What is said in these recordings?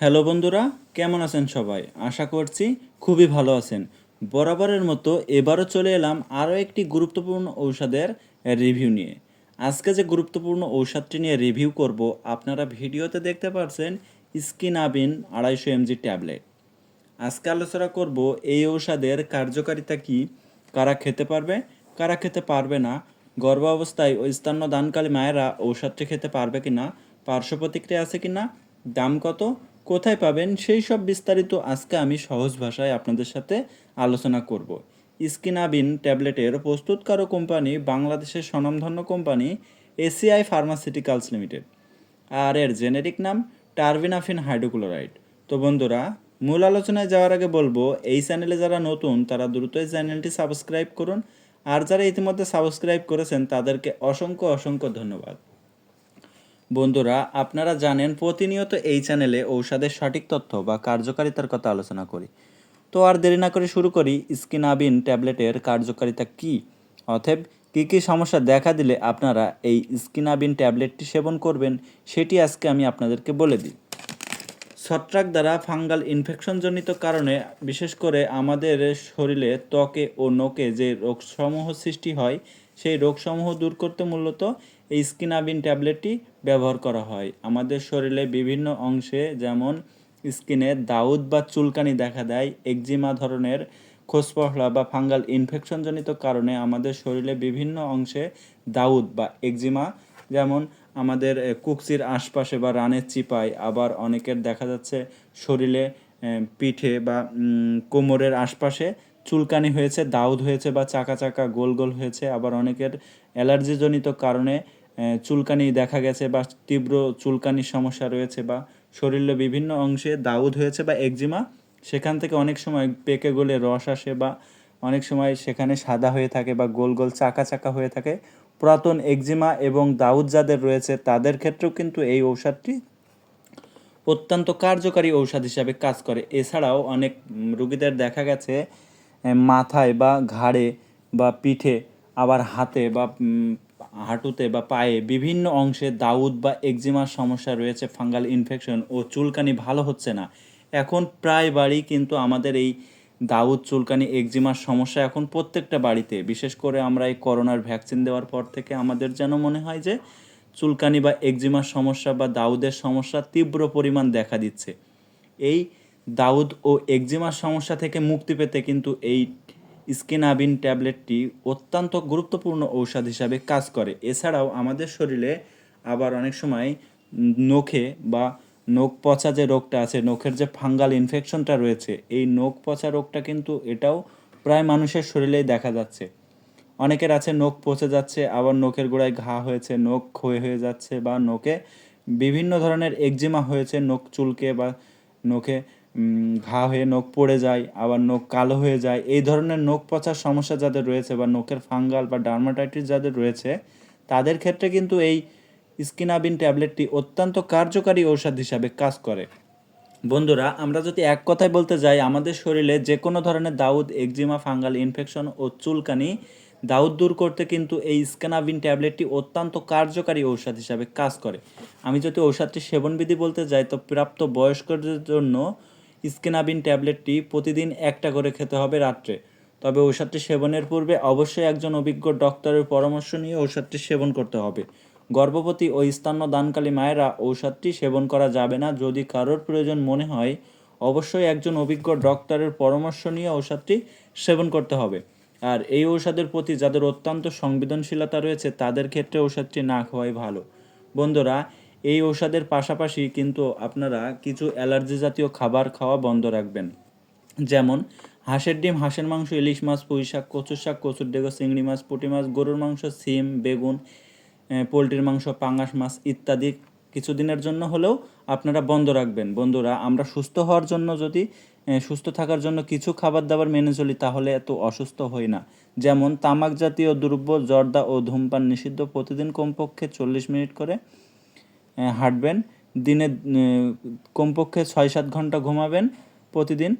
Hello বন্ধুরা, কেমন আছেন সবাই? আশা করছি খুবই ভালো আছেন। বরাবরের মতো এবারও চলে এলাম আরও একটি গুরুত্বপূর্ণ ঔষধের রিভিউ নিয়ে। আজকে যে গুরুত্বপূর্ণ ঔষধটি নিয়ে রিভিউ করব, আপনারা ভিডিওতে দেখতে পাচ্ছেন স্কিনাবিন আড়াইশো এমজি ট্যাবলেট। আজকে আলোচনা করব এই ঔষধের কার্যকারিতা কি, কারা খেতে পারবে, কারা খেতে পারবে না, গর্ভাবস্থায় ও স্তন্য দানকালী মায়েরা ঔষধটি খেতে পারবে কি না পার্শ্ব প্রতিক্রিয়া আছে কি না দাম কত কোথায় পাবেন সেই সব বিস্তারিত আজকে আমি সহজ ভাষায় আপনাদের সাথে আলোচনা করব। স্কিনাবিন ট্যাবলেটের প্রস্তুতকারক কোম্পানি বাংলাদেশের স্বনামধন্য কোম্পানি এসিআই ফার্মাসিউটিক্যালস লিমিটেড। আর এর জেনেরিক নাম টার্ভিনাফিন হাইড্রোক্লোরাইড। তো বন্ধুরা, মূল আলোচনায় যাওয়ার আগে বলব, এই চ্যানেলে যারা নতুন, তারা দ্রুত এই চ্যানেলটি সাবস্ক্রাইব করুন। আর যারা ইতিমধ্যে সাবস্ক্রাইব করেছেন, তাদেরকে অসংখ্য অসংখ্য ধন্যবাদ। বন্ধুরা, আপনারা জানেন প্রতিনিয়ত এই চ্যানেলে ঔষধের সঠিক তথ্য বা কার্যকারিতার কথা আলোচনা করি। তো আর দেরি না করে শুরু করি, স্কিনাবিন ট্যাবলেটের কার্যকারিতা কি? অতএব, কী কী সমস্যা দেখা দিলে আপনারা এই স্কিনাবিন ট্যাবলেটটি সেবন করবেন, সেটি আজকে আমি আপনাদেরকে বলে দিই। ছত্রাক দ্বারা ফাঙ্গাল ইনফেকশনজনিত কারণে, বিশেষ করে আমাদের শরীরে ত্বকে ও নোকে যে রোগসমূহ সৃষ্টি হয় সেই রোগসমূহ দূর করতে মূলত এই স্কিনাবিন ট্যাবলেটটি ব্যবহার করা হয়। আমাদের শরীরে বিভিন্ন অংশে যেমন স্কিনে দাউদ বা চুলকানি দেখা দেয় একজিমা ধরনের খোসপহলা বা ফাঙ্গাল ইনফেকশনজনিত কারণে আমাদের শরীরে বিভিন্ন অংশে দাউদ বা একজিমা যেমন আমাদের এ, কুকসির আশপাশে বা রানের চিপায় আবার অনেকের দেখা যাচ্ছে শরীরে পিঠে বা কোমরের আশপাশে চুলকানি হয়েছে, দাউদ হয়েছে বা চাকা চাকা গোল গোল হয়েছে, আবার অনেকের অ্যালার্জিজনিত কারণে চুলকানি দেখা গেছে বা তীব্র চুলকানির সমস্যা রয়েছে বা শরীরের বিভিন্ন অংশে দাউদ হয়েছে বা একজিমা, সেখান থেকে অনেক সময় পেকে গলে রস আসে বা অনেক সময় সেখানে সাদা হয়ে থাকে বা গোল গোল চাকা চাকা হয়ে থাকে। পুরাতন একজিমা এবং দাউদ যাদের রয়েছে, তাদের ক্ষেত্রেও কিন্তু এই ঔষধটি অত্যন্ত কার্যকারী ঔষধ হিসাবে কাজ করে। এছাড়াও অনেক রোগীদের দেখা গেছে মাথায় বা ঘাড়ে বা পিঠে, আবার হাতে বা হাঁটুতে বা পায়ে বিভিন্ন অংশে দাউদ বা একজিমার সমস্যা রয়েছে, ফাঙ্গাল ইনফেকশন ও চুলকানি ভালো হচ্ছে না। এখন প্রায় বাড়ি কিন্তু আমাদের এই দাউদ, চুলকানি একজিমার সমস্যা এখন প্রত্যেকটা বাড়িতে। বিশেষ করে আমরা এই করোনার ভ্যাকসিন দেওয়ার পর থেকে আমাদের যেন মনে হয় যে চুলকানি বা একজিমার সমস্যা বা দাউদের সমস্যা তীব্র পরিমাণ দেখা দিচ্ছে। এই দাউদ ও একজিমার সমস্যা থেকে মুক্তি পেতে কিন্তু এই স্কিনাবিন ট্যাবলেটটি অত্যন্ত গুরুত্বপূর্ণ ঔষধ হিসাবে কাজ করে। এছাড়াও আমাদের শরীরে আবার অনেক সময় নখে বা নখ পচা যে রোগটা আছে, নখের যে ফাঙ্গাল ইনফেকশনটা রয়েছে, এই নখ পচা রোগটা কিন্তু এটাও প্রায় মানুষের শরীরেই দেখা যাচ্ছে। অনেকের আছে নখ পচে যাচ্ছে, আবার নখের গোড়ায় ঘা হয়েছে, নখ ক্ষয়ে হয়ে যাচ্ছে বা নখে বিভিন্ন ধরনের একজিমা হয়েছে, নখ চুলকে বা নখে ঘা হয়ে নখ পড়ে যায়, আবার নখ কালো হয়ে যায়। এই ধরনের নখ পচার সমস্যা যাদের রয়েছে বা নখের ফাঙ্গাল বা ডার্মাটাইটিস যাদের রয়েছে, তাদের ক্ষেত্রে কিন্তু এই স্কিনাবিন ট্যাবলেটটি অত্যন্ত কার্যকারী ঔষধ হিসাবে কাজ করে। বন্ধুরা, আমরা যদি এক কথায় বলতে যাই, আমাদের শরীরে যে কোনো ধরনের দাউদ, একজিমা, ফাঙ্গাল ইনফেকশন ও চুলকানি দাউদ দূর করতে কিন্তু এই স্ক্যানাবিন ট্যাবলেটটি অত্যন্ত কার্যকারী ঔষধ হিসাবে কাজ করে। আমি যদি ঔষধটি সেবনবিধি বলতে যাই, তো প্রাপ্ত বয়স্কদের জন্য স্কেনাবিন ট্যাবলেটটি প্রতিদিন একটা করে খেতে হবে রাত্রে। তবে ঔষধটি সেবনের পূর্বে অবশ্যই একজন অভিজ্ঞ ডক্টরের পরামর্শ নিয়ে ঔষধটি সেবন করতে হবে। গর্ভবতী ও স্তন্য দানকালী মায়েরা ঔষধটি সেবন করা যাবে না। যদি কারোর প্রয়োজন মনে হয়, অবশ্যই একজন অভিজ্ঞ ডক্টরের পরামর্শ নিয়ে ঔষধটি সেবন করতে হবে। আর এই ঔষধের প্রতি যাদের অত্যন্ত সংবেদনশীলতা রয়েছে, তাদের ক্ষেত্রে ঔষধটি না খাওয়াই ভালো। বন্ধুরা এই ঔষধের পাশাপাশি কিন্তু আপনারা কিছু অ্যালার্জি জাতীয় খাবার খাওয়া বন্ধ রাখবেন। যেমন, হাঁসের ডিম, হাঁসের মাংস, ইলিশ মাছ, পুঁই শাক, কচুর শাক, কচুর ডেগো, চিংড়ি মাছ, পুঁটি মাছ, গরুর মাংস, সিম, বেগুন পোলট্রির মাংস, পাঙ্গাস মাছ ইত্যাদি কিছুদিনের জন্য হলেও আপনারা বন্ধ রাখবেন। বন্ধুরা, আমরা সুস্থ হওয়ার জন্য যদি সুস্থ থাকার জন্য কিছু খাবার দাবার মেনে চলি, তাহলে এত অসুস্থ হই না। যেমন, তামাক জাতীয় দ্রব্য, জর্দা ও ধূমপান নিষিদ্ধ প্রতিদিন কমপক্ষে চল্লিশ মিনিট করে। হাঁটবেন। দিনে কমপক্ষে ছয় সাত ঘণ্টা ঘুমাবেন প্রতিদিন।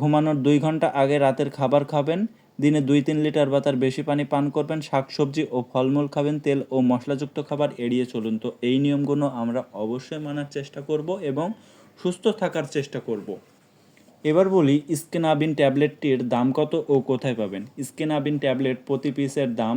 ঘুমানোর দুই ঘণ্টা আগে রাতের খাবার খাবেন। দিনে দুই তিন লিটার বা তার বেশি পানি পান করবেন। শাকসবজি ও ফলমূল খাবেন। তেল ও মশলাযুক্ত খাবার এড়িয়ে চলুন। তো এই নিয়মগুলো আমরা অবশ্যই মানার চেষ্টা করব এবং সুস্থ থাকার চেষ্টা করব। এবার বলি স্কেনাবিন ট্যাবলেটটির দাম কত ও কোথায় পাবেন? স্কেনাবিন ট্যাবলেট প্রতি পিসের দাম